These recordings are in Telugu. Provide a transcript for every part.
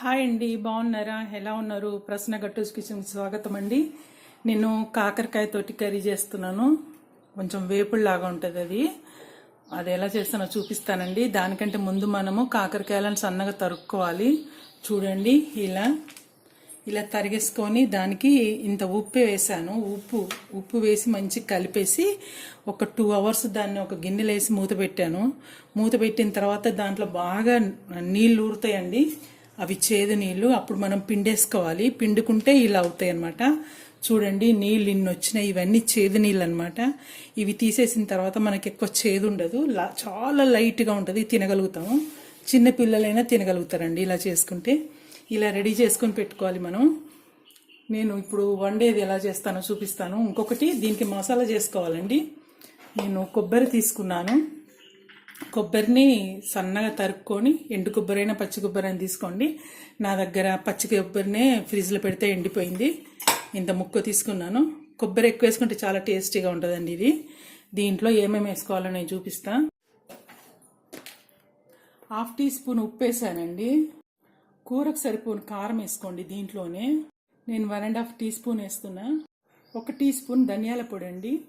హాయ్ అండి బాగున్నారా? ఎలా ఉన్నారు? ప్రశ్న గట్టూస్ కిచెన్ స్వాగతం అండి నేను కాకరకాయ తోటి కర్రీ చేస్తున్నాను. కొంచెం వేపుడులాగా ఉంటుంది అది. అది ఎలా చేస్తానో చూపిస్తానండి. దానికంటే ముందు మనము కాకరకాయలను సన్నగా తరుక్కోవాలి. చూడండి ఇలా. ఇలా తరిగేసుకొని దానికి ఇంత ఉప్పు వేసాను. ఉప్పు ఉప్పు వేసి మంచి కలిపేసి ఒక టూ అవర్స్ దాన్ని ఒక గిన్నెలో వేసి మూత పెట్టాను. మూత పెట్టిన తర్వాత దాంట్లో బాగా నీళ్ళు ఊరుతాయండి. అవి చేదు నీళ్ళు అప్పుడు మనం పిండేసుకోవాలి. పిండుకుంటే ఇలా అవుతాయి అనమాట చూడండి నీళ్ళు ఇన్ని వచ్చినాయి. ఇవన్నీ చేదు నీళ్ళు అనమాట ఇవి తీసేసిన తర్వాత మనకి ఎక్కువ చేదు ఉండదు. లా- చాలా లైట్గా ఉంటుంది. తినగలుగుతాము. చిన్న పిల్లలైనా తినగలుగుతారండి ఇలా చేసుకుంటే. ఇలా రెడీ చేసుకొని పెట్టుకోవాలి మనం. నేను ఇప్పుడు వండేది ఎలా చేస్తానో చూపిస్తాను. ఇంకొకటి దీనికి మసాలా చేసుకోవాలండి. నేను కొబ్బరి తీసుకున్నాను. కొబ్బరిని సన్నగా తరుక్కొని ఎండు కొబ్బరి అయినా పచ్చి కొబ్బరి అయినా తీసుకోండి. నా దగ్గర పచ్చి కొబ్బరినే ఫ్రిడ్జ్లో పెడితే ఎండిపోయింది. ఇంత ముక్క తీసుకున్నాను. కొబ్బరి ఎక్కువ వేసుకుంటే చాలా టేస్టీగా ఉంటుందండి ఇది. దీంట్లో ఏమేమి వేసుకోవాలో నేను చూపిస్తా. హాఫ్ టీ స్పూన్ ఉప్పు వేసానండి. కూరకు సరిపోను కారం వేసుకోండి దీంట్లోనే. నేను one and half teaspoon వేస్తున్నా. ఒక టీ స్పూన్ ధనియాల పొడి అండి.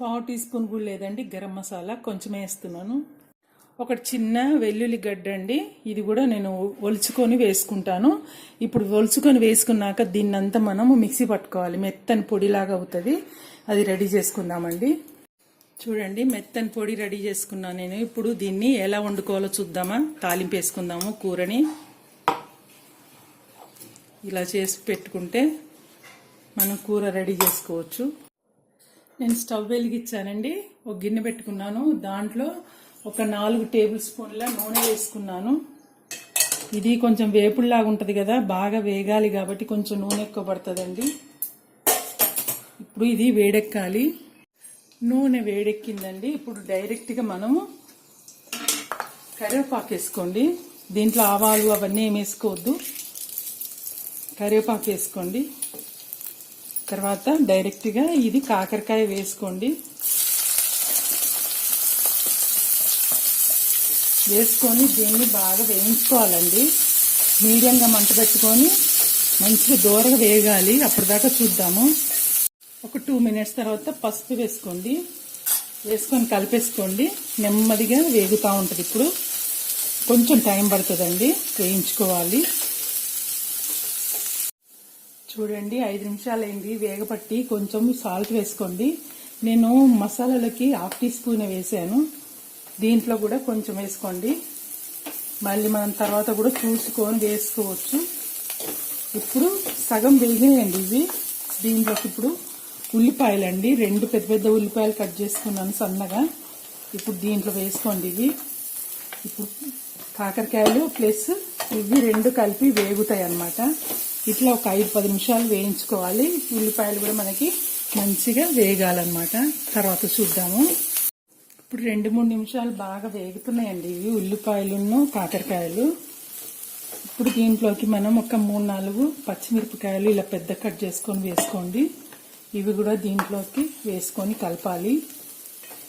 పావు టీ స్పూన్ కూడా లేదండి గరం మసాలా కొంచెం వేస్తున్నాను. ఒక చిన్న వెల్లుల్లి గడ్డ అండి ఇది కూడా నేను ఒలుచుకొని వేసుకుంటాను. ఇప్పుడు ఒలుచుకొని వేసుకున్నాక దీన్నంతా మనము మిక్సీ పట్టుకోవాలి మెత్తని పొడిలాగా అవుతుంది. అది రెడీ చేసుకుందామండి. చూడండి మెత్తని పొడి రెడీ చేసుకున్నాను నేను. ఇప్పుడు దీన్ని ఎలా వండుకోవాలో చూద్దామా? తాలింపు వేసుకుందాము కూరని. ఇలా చేసి పెట్టుకుంటే మనం కూర రెడీ చేసుకోవచ్చు. నేను స్టవ్ వెలిగించానండి. ఒక గిన్నె పెట్టుకున్నాను. దాంట్లో ఒక నాలుగు టేబుల్ స్పూన్ల నూనె వేసుకున్నాను. ఇది కొంచెం వేపుడులాగా ఉంటుంది కదా బాగా వేగాలి కాబట్టి కొంచెం నూనె ఎక్కువ పడుతుందండి. ఇప్పుడు ఇది వేడెక్కాలి. నూనె వేడెక్కిందండి. ఇప్పుడు డైరెక్ట్గా మనము కరివేపాకు వేసుకోండి. దీంట్లో ఆవాలు అవన్నీ ఏమి వేసుకోవద్దు. కరివేపాకు వేసుకోండి. తర్వాత డైరెక్ట్గా ఇది కాకరకాయ వేసుకోండి. వేసుకొని దీన్ని బాగా వేయించుకోవాలండి. మీడియంగా మంట పెట్టుకొని మంచిగా దూరగా వేగాలి. అప్పటిదాకా చూద్దాము. ఒక టూ మినిట్స్ తర్వాత పసుపు వేసుకోండి. వేసుకొని కలిపేసుకోండి. నెమ్మదిగా వేగుతూ ఉంటుంది ఇప్పుడు. కొంచెం టైం పడుతుందండి. వేయించుకోవాలి. చూడండి ఐదు నిమిషాలు అయింది వేగపట్టి కొంచెం సాల్ట్ వేసుకోండి. నేను మసాలాలకి హాఫ్ టీ స్పూన్ వేసాను. దీంట్లో కూడా కొంచెం వేసుకోండి. మళ్ళీ మనం తర్వాత కూడా చూసుకొని వేసుకోవచ్చు. ఇప్పుడు సగం వేగినాయండి ఇవి. దీంట్లోకి ఇప్పుడు ఉల్లిపాయలండి. రెండు పెద్ద పెద్ద ఉల్లిపాయలు కట్ చేసుకున్నాను సన్నగా. ఇప్పుడు దీంట్లో వేసుకోండి ఇవి. ఇప్పుడు కాకరకాయలు ప్లస్ ఇవి రెండు కలిపి వేగుతాయి అన్నమాట ఇట్లా ఒక ఐదు పది నిమిషాలు వేయించుకోవాలి. ఉల్లిపాయలు కూడా మనకి మంచిగా వేగాలన్నమాట. తర్వాత చూద్దాము. ఇప్పుడు రెండు మూడు నిమిషాలు బాగా వేగుతున్నాయండి ఇవి ఉల్లిపాయలును కాకరకాయలు. ఇప్పుడు దీంట్లోకి మనం ఒక మూడు నాలుగు పచ్చిమిరపకాయలు ఇలా పెద్ద కట్ చేసుకొని వేసుకోండి. ఇవి కూడా దీంట్లోకి వేసుకొని కలపాలి.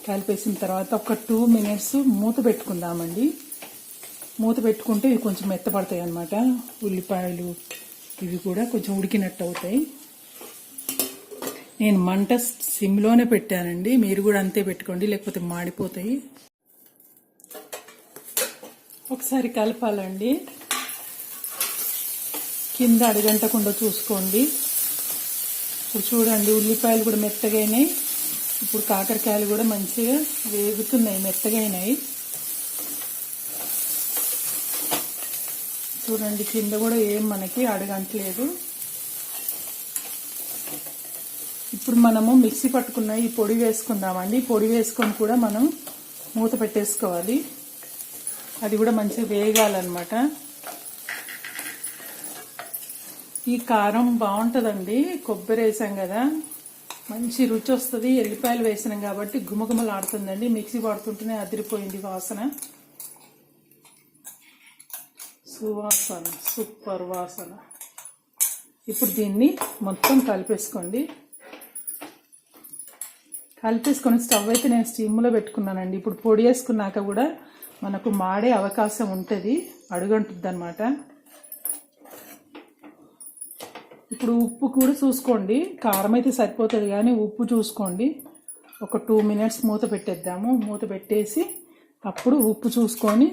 కలిపేసిన తర్వాత ఒక టూ మినిట్స్ మూత పెట్టుకుందామండి. మూత పెట్టుకుంటే ఇవి కొంచెం మెత్తపడతాయి అన్నమాట ఉల్లిపాయలు ఇవి కూడా కొంచెం ఉడికినట్టు అవుతాయి నేను మంట సిమ్లోనే పెట్టానండి. మీరు కూడా అంతే పెట్టుకోండి లేకపోతే మాడిపోతాయి. ఒకసారి కలపాలండి. కింద అడగంటకుండా చూసుకోండి. ఇప్పుడు చూడండి ఉల్లిపాయలు కూడా మెత్తగైనాయి. ఇప్పుడు కాకరకాయలు కూడా మంచిగా వేగుతున్నాయి మెత్తగైనాయి. చూడండి కింద కూడా ఏం మనకి అడగట్లేదు. ఇప్పుడు మనము మిక్సీ పట్టుకున్న ఈ పొడి వేసుకుందామండి. పొడి వేసుకొని కూడా మనం మూత పెట్టేసుకోవాలి. అది కూడా మంచిగా వేగాలన్నమాట. ఈ కారం బాగుంటుందండి. కొబ్బరి వేసాం కదా. మంచి రుచి వస్తుంది. ఎల్లిపాయలు వేసినాం కాబట్టి గుమగుమలాడుతుందండి మిక్సీ పడుతుంటేనే అదిరిపోయింది వాసన. సువాసన సూపర్ వాసన. ఇప్పుడు దీన్ని మొత్తం కలిపేసుకోండి. కలిపేసుకొని స్టవ్ అయితే నేను స్టీమ్లో పెట్టుకున్నానండి. ఇప్పుడు పొడి వేసుకున్నాక కూడా మనకు మాడే అవకాశం ఉంటుంది. అడుగంటుంది అనమాట ఇప్పుడు ఉప్పు కూడా చూసుకోండి. కారం అయితే సరిపోతుంది కానీ ఉప్పు చూసుకోండి. ఒక టూ మినిట్స్ మూత పెట్టేద్దాము. మూత పెట్టేసి అప్పుడు ఉప్పు చూసుకొని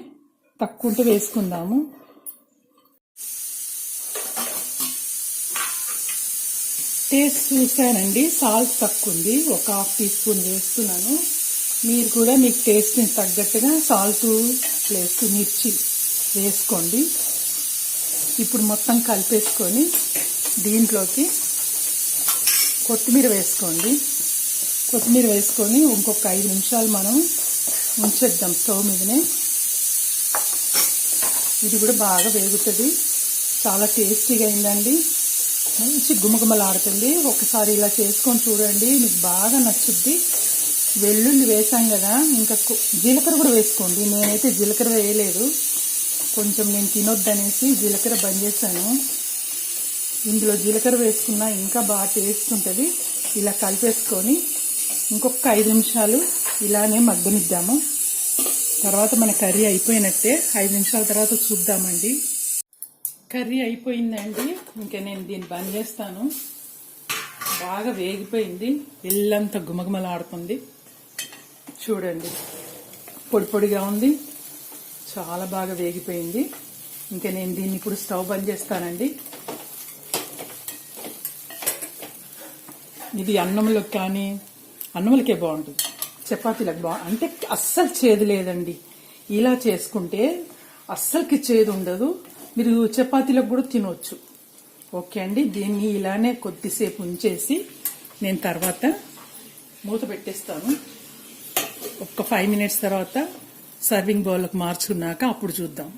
తక్కువ ఉంటే వేసుకుందాము. టేస్ట్ చూశానండి. సాల్ట్ తక్కువ ఉంది ఒక హాఫ్ టీ స్పూన్ వేస్తున్నాను. మీరు కూడా మీకు టేస్ట్ని తగ్గట్టుగా సాల్ట్ ప్లస్ మిర్చి వేసుకోండి. ఇప్పుడు మొత్తం కలిపేసుకొని దీంట్లోకి కొత్తిమీర వేసుకోండి. కొత్తిమీర వేసుకొని ఇంకొక ఐదు నిమిషాలు మనం ఉంచేద్దాం స్టవ్ మీదనే. ఇది కూడా బాగా వేగుతుంది. చాలా టేస్టీగా అయిందండి. మంచి గుమగుమలాడుతుంది. ఒకసారి ఇలా చేసుకొని చూడండి. మీకు బాగా నచ్చుద్ది. వెల్లుల్లి వేసాం కదా. ఇంకా జీలకర్ర కూడా వేసుకోండి. నేనైతే జీలకర్ర వేయలేదు. కొంచెం నేను తినొద్దనేసి జీలకర్ర బంద్ చేశాను. ఇందులో జీలకర్ర వేసుకున్నా ఇంకా బాగా టేస్ట్ ఉంటుంది. ఇలా కలిపేసుకొని ఇంకొక ఐదు నిమిషాలు ఇలానే మగ్గనిద్దాము. తర్వాత మన కర్రీ అయిపోయినట్టే. ఐదు నిమిషాల తర్వాత చూద్దామండి. కర్రీ అయిపోయిందండి. ఇంకా నేను దీన్ని బంద్ చేస్తాను. బాగా వేగిపోయింది. ఇల్లంతా గుమగుమలాడుతుంది చూడండి. పొడి పొడిగా ఉంది. చాలా బాగా వేగిపోయింది. ఇంకా నేను దీన్ని ఇప్పుడు స్టవ్ బంద్ చేస్తానండి. ఇది అన్నంలోకి కానీ అన్నంలకే బాగుంటుంది. చపాతీలకు బా అంటే అస్సలు చేదు లేదండి. ఇలా చేసుకుంటే అస్సలకి చేదు ఉండదు. మీరు చపాతీలకు కూడా తినవచ్చు ఓకే అండి దీన్ని ఇలానే కొద్దిసేపు ఉంచేసి నేను తర్వాత మూత పెట్టేస్తాను. ఒక ఫైవ్ మినిట్స్ తర్వాత సర్వింగ్ బౌల్కి మార్చుకున్నాక అప్పుడు చూద్దాం.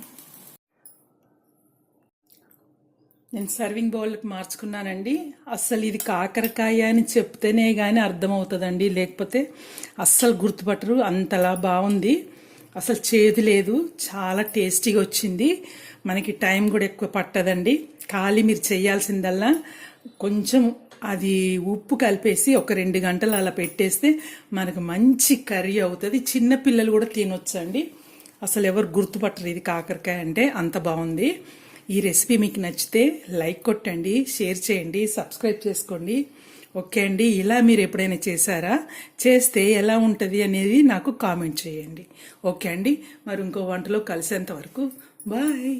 నేను సర్వింగ్ బౌల్కి మార్చుకున్నానండి. అస్సలు ఇది కాకరకాయ అని చెప్తేనే కానీ అర్థమవుతుందండి. లేకపోతే అస్సలు గుర్తుపట్టరు. అంతలా బాగుంది. అసలు చేదు లేదు చాలా టేస్టీగా వచ్చింది. మనకి టైం కూడా ఎక్కువ పట్టదండి. ఖాళీ మీరు చేయాల్సిందల్లా కొంచెం అది ఉప్పు కలిపేసి ఒక రెండు గంటలు అలా పెట్టేస్తే మనకు మంచి కర్రీ అవుతుంది. చిన్నపిల్లలు కూడా తినొచ్చండి. అసలు ఎవరు గుర్తుపట్టరు ఇది కాకరకాయ అంటే అంత బాగుంది. ఈ రెసిపీ మీకు నచ్చితే లైక్ కొట్టండి షేర్ చేయండి సబ్స్క్రైబ్ చేసుకోండి. ఓకే అండి ఇలా మీరు ఎప్పుడైనా చేశారా? చేస్తే ఎలా ఉంటుంది అనేది నాకు కామెంట్ చేయండి. ఓకే అండి మరి ఇంకో వంటలో కలిసేంత వరకు బాయ్.